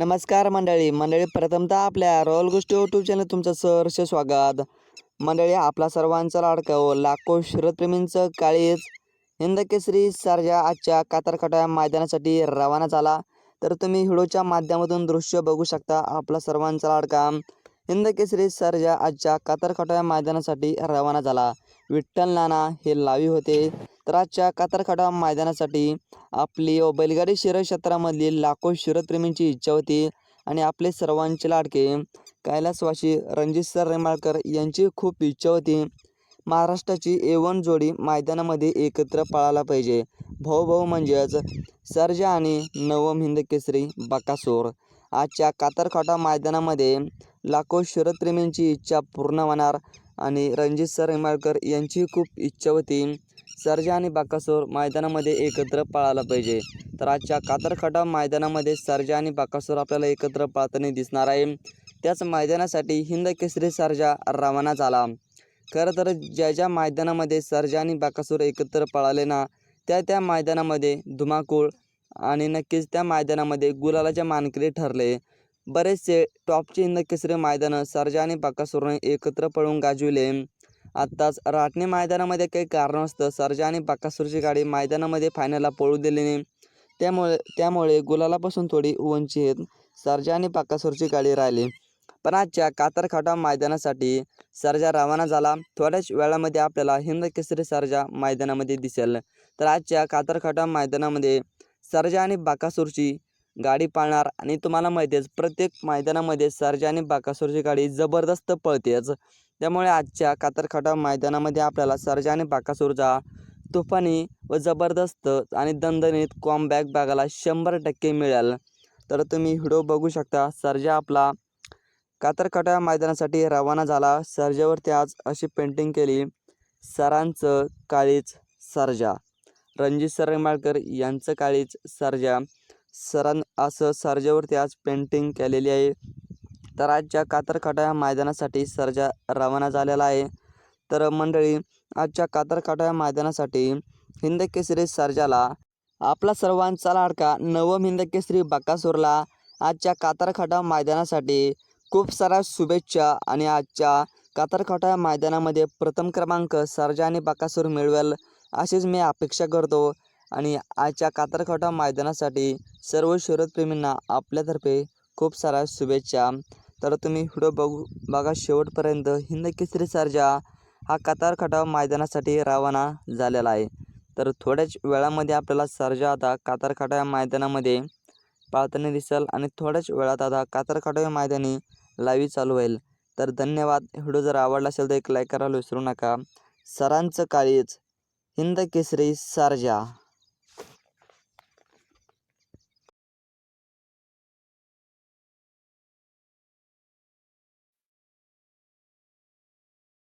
नमस्कार मंडळी. मंडळी प्रथमतः आपल्या रॉयल गोष्टी यूट्यूब चॅनल तुमचं सहर्ष स्वागत. मंडळी आपला सर्वांचा लाडका व लाखो शरदप्रेमींचं काळीज हिंद केसरी सर्जा आजच्या कातरखटा मैदानासाठी रवाना झाला. तर तुम्ही व्हिडिओच्या माध्यमातून दृश्य बघू शकता आपला सर्वांचा लाडका हिंद केसरी सर्जा आजच्या कातरखटा मैदानासाठी रवाना झाला. विठ्ठल नाना हे लावी होते. तर आजच्या कातरखटा मैदानासाठी आपली बैलगाडी शरीर क्षेत्रामधली लाखो शरदप्रेमींची इच्छा होती आणि आपले सर्वांचे लाडके कैलासवासी रणजित सर रेमाळकर यांची खूप इच्छा होती. महाराष्ट्राची एवन जोडी मैदानामध्ये एकत्र पळायला पाहिजे. भाऊ भाऊ म्हणजेच सर्जा आणि नवम हिंद केसरी बकासूर. आजच्या कातरखाटा मैदानामध्ये लाखो शरदप्रेमींची इच्छा पूर्ण होणार आणि रणजित सर रेमाळकर यांची खूप इच्छा होती. सर्जा आणि बाकासूर मैदानामध्ये एकत्र पळायला पाहिजे. तर आजच्या कातरखटा मैदानामध्ये सर्जा आणि बाकासूर आपल्याला एकत्र पळताना दिसणार आहे. त्याच मैदानासाठी हिंद केसरी सर्जा रवाना झाला. खरं तर ज्या ज्या मैदानामध्ये सर्जा आणि बाकासूर एकत्र पळाले ना त्या त्या मैदानामध्ये धुमाकूळ आणि नक्कीच त्या मैदानामध्ये गुलालाच्या मानकरी ठरले. बरेचसे टॉपचे हिंद केसरी मैदानं सर्जा आणि बाकासूरने एकत्र पळून गाजविले. आत्ताच राटणे मैदानामध्ये काही कारण असतं सर्जा आणि बाकासूरची गाडी मैदानामध्ये फायनलला पळू दिली नाही. त्यामुळे त्यामुळे गुलालापासून थोडी वंचित सरजा आणि बाकासूरची गाडी राहिली. पण आजच्या कातरखाटा मैदानासाठी सरजा रवाना झाला. थोड्याच वेळामध्ये आपल्याला हिंद केसरी सर्जा मैदानामध्ये दिसेल. तर आजच्या कातरखाटा मैदानामध्ये सरजा आणि बाकासूरची गाडी पाळणार आणि तुम्हाला माहिती आहेच प्रत्येक मैदानामध्ये सरजा आणि बाकासूरची गाडी जबरदस्त पळतेच. त्यामुळे आजच्या कातरखटा मैदानामध्ये आपल्याला सर्जा आणि बाकासूरचा तुफानी व जबरदस्त आणि दणदणीत कॉमबॅक बघायला शंभर टक्के मिळेल. तर तुम्ही व्हिडिओ बघू शकता सर्जा आपला कातरखटा मैदानासाठी रवाना झाला. सर्जावरती आज अशी पेंटिंग केली सरांचं काळीच सर्जा. रणजित सर यांचं काळीच सर्जा. सरां असं सर्जावरती आज पेंटिंग केलेली आहे. तर आजच्या कातरखाटा या मैदानासाठी सर्जा रवाना झालेला आहे. तर मंडळी आजच्या कातरखाटा या मैदानासाठी हिंद केसरी सर्जाला आपला सर्वांचा लाडका नवम हिंद केसरी बकासूरला आजच्या कातरखाटा मैदानासाठी खूप साऱ्या शुभेच्छा आणि आजच्या कातरखाटा या मैदानामध्ये प्रथम क्रमांक सर्जा आणि बकासूर मिळवेल अशीच मी अपेक्षा करतो. आणि आजच्या कातरखाटा मैदानासाठी सर्व शरदप्रेमींना आपल्यातर्फे खूप साऱ्या शुभेच्छा. तर तुम्ही व्हिडिओ बघू बघा शेवटपर्यंत. हिंद केसरी सर्जा हा कातारखाटा मैदानासाठी रवाना झालेला आहे. तर थोड्याच वेळामध्ये आपल्याला सर्जा आता कातार या मैदानामध्ये पाळताना दिसेल आणि थोड्याच वेळात आता कातार या मैदानी लाईव्ह चालू होईल. तर धन्यवाद. व्हिडिओ जर आवडला असेल तर एक लाईक करायला विसरू नका. सरांचं काळीच हिंद केसरी सारजा.